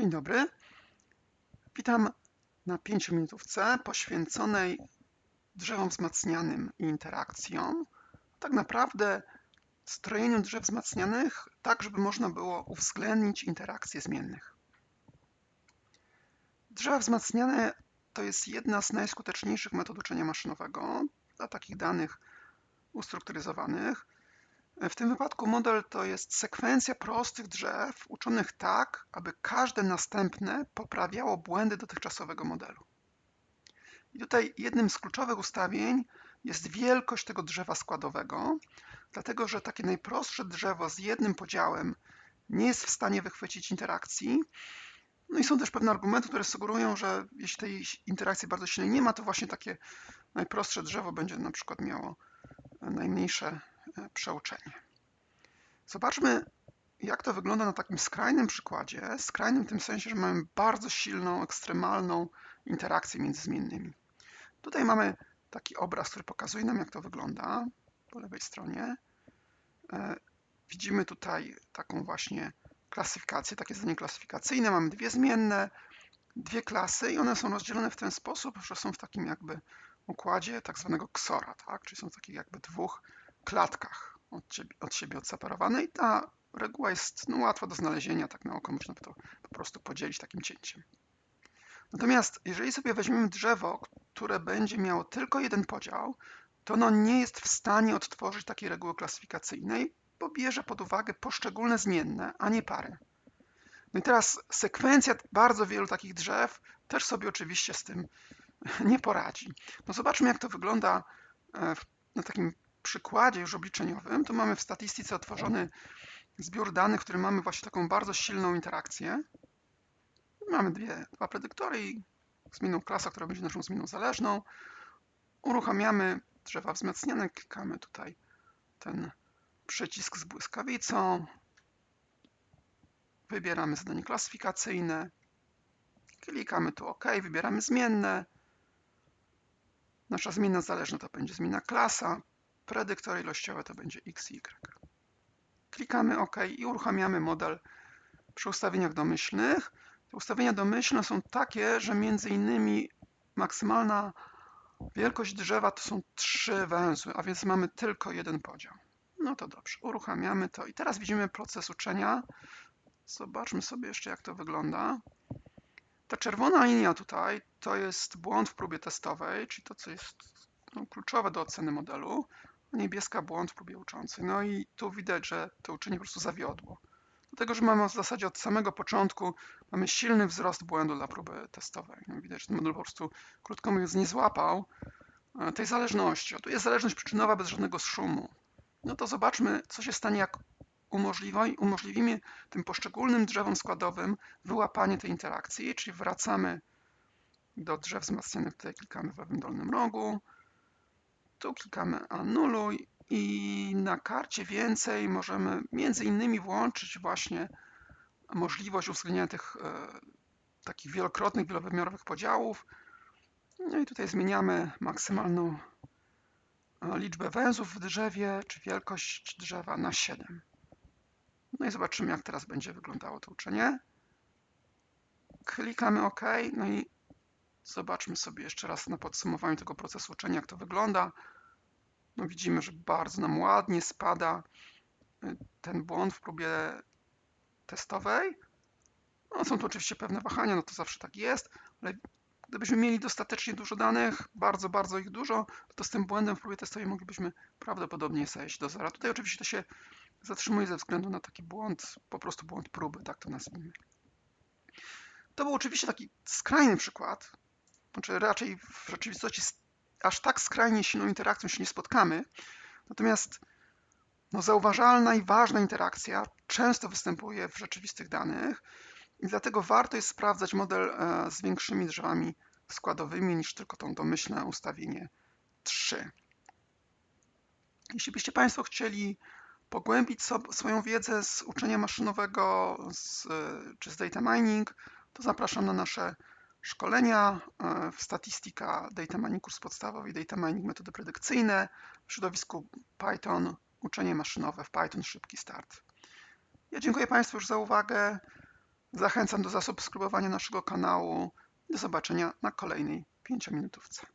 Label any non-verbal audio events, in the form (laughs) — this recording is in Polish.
Dzień dobry. Witam na 5 minutówce poświęconej drzewom wzmacnianym i interakcjom. Tak naprawdę strojeniu drzew wzmacnianych tak, żeby można było uwzględnić interakcje zmiennych. Drzewa wzmacniane to jest jedna z najskuteczniejszych metod uczenia maszynowego dla takich danych ustrukturyzowanych. W tym wypadku model to jest sekwencja prostych drzew uczonych tak, aby każde następne poprawiało błędy dotychczasowego modelu. I tutaj jednym z kluczowych ustawień jest wielkość tego drzewa składowego, dlatego że takie najprostsze drzewo z jednym podziałem nie jest w stanie wychwycić interakcji. No i są też pewne argumenty, które sugerują, że jeśli tej interakcji bardzo silnej nie ma, to właśnie takie najprostsze drzewo będzie na przykład miało najmniejsze e, przeuczenie. Zobaczmy, jak to wygląda na takim skrajnym przykładzie. Skrajnym w tym sensie, że mamy bardzo silną, ekstremalną interakcję między zmiennymi. Tutaj mamy taki obraz, który pokazuje nam, jak to wygląda po lewej stronie. E, widzimy tutaj taką właśnie klasyfikację, takie zdanie klasyfikacyjne. Mamy dwie zmienne, dwie klasy i one są rozdzielone w ten sposób, że są w takim jakby układzie tak zwanego ksora, tak? czyli są w takich jakby dwóch klatkach od siebie, od siebie odseparowane i ta reguła jest no, łatwa do znalezienia, tak na oko można to po prostu podzielić takim cięciem. Natomiast jeżeli sobie weźmiemy drzewo, które będzie miało tylko jeden podział, to ono nie jest w stanie odtworzyć takiej reguły klasyfikacyjnej, bo bierze pod uwagę poszczególne zmienne, a nie pary. No i teraz sekwencja bardzo wielu takich drzew też sobie oczywiście z tym (laughs) nie poradzi. No zobaczmy, jak to wygląda e, na takim przykładzie już obliczeniowym. Tu mamy w statystyce otworzony zbiór danych, w którym mamy właśnie taką bardzo silną interakcję. Mamy dwie, dwa predyktory i zmienną klasa, która będzie naszą zmienną zależną. Uruchamiamy drzewa wzmacniane, klikamy tutaj ten przycisk z błyskawicą. Wybieramy zadanie klasyfikacyjne. Klikamy tu OK, wybieramy zmienne. Nasza zmienna zależna to będzie zmienna klasa. Predyktor ilościowy to będzie x i y. Klikamy OK i uruchamiamy model przy ustawieniach domyślnych. Te ustawienia domyślne są takie, że między innymi maksymalna wielkość drzewa to są trzy węzły, a więc mamy tylko jeden podział. No to dobrze, uruchamiamy to i teraz widzimy proces uczenia. Zobaczmy sobie jeszcze jak to wygląda. Ta czerwona linia tutaj to jest błąd w próbie testowej, czyli to, co jest no, kluczowe do oceny modelu. Niebieska błąd w próbie uczącej. No i tu widać, że to uczenie po prostu zawiodło. Dlatego, że mamy w zasadzie od samego początku mamy silny wzrost błędu dla próby testowej. No widać, że ten model po prostu, krótko mówiąc, nie złapał e, tej zależności. A tu jest zależność przyczynowa bez żadnego szumu. No to zobaczmy, co się stanie, jak umożliwimy tym poszczególnym drzewom składowym wyłapanie tej interakcji, czyli wracamy do drzew wzmacnianych, tutaj klikamy w lewym dolnym rogu, tu klikamy anuluj i na karcie więcej możemy między innymi włączyć właśnie możliwość uwzględnienia tych e, takich wielokrotnych, wielowymiarowych podziałów. No i tutaj zmieniamy maksymalną e, liczbę węzłów w drzewie, czy wielkość drzewa na 7. No i zobaczymy, jak teraz będzie wyglądało to uczenie. Klikamy OK, no i zobaczmy sobie jeszcze raz na podsumowaniu tego procesu uczenia, jak to wygląda. No widzimy, że bardzo nam ładnie spada y, ten błąd w próbie testowej. No, są tu oczywiście pewne wahania, no to zawsze tak jest, ale gdybyśmy mieli dostatecznie dużo danych, bardzo, bardzo ich dużo, to z tym błędem w próbie testowej moglibyśmy prawdopodobnie zejść do zera. Tutaj oczywiście to się zatrzymuje ze względu na taki błąd, po prostu błąd próby, tak to nazwijmy. To był oczywiście taki skrajny przykład, znaczy raczej w rzeczywistości aż tak skrajnie silną interakcją się nie spotkamy, natomiast no, zauważalna i ważna interakcja często występuje w rzeczywistych danych i dlatego warto jest sprawdzać model e, z większymi drzewami składowymi niż tylko to domyślne ustawienie 3. Jeśli byście Państwo chcieli pogłębić swoją wiedzę z uczenia maszynowego z, czy z data mining, to zapraszam na nasze szkolenia e, w statystyka data mining kurs podstawowy data mining metody predykcyjne w środowisku Python, uczenie maszynowe w Python szybki start. Ja dziękuję Państwu już za uwagę. Zachęcam do zasubskrybowania naszego kanału. Do zobaczenia na kolejnej 5-minutówce.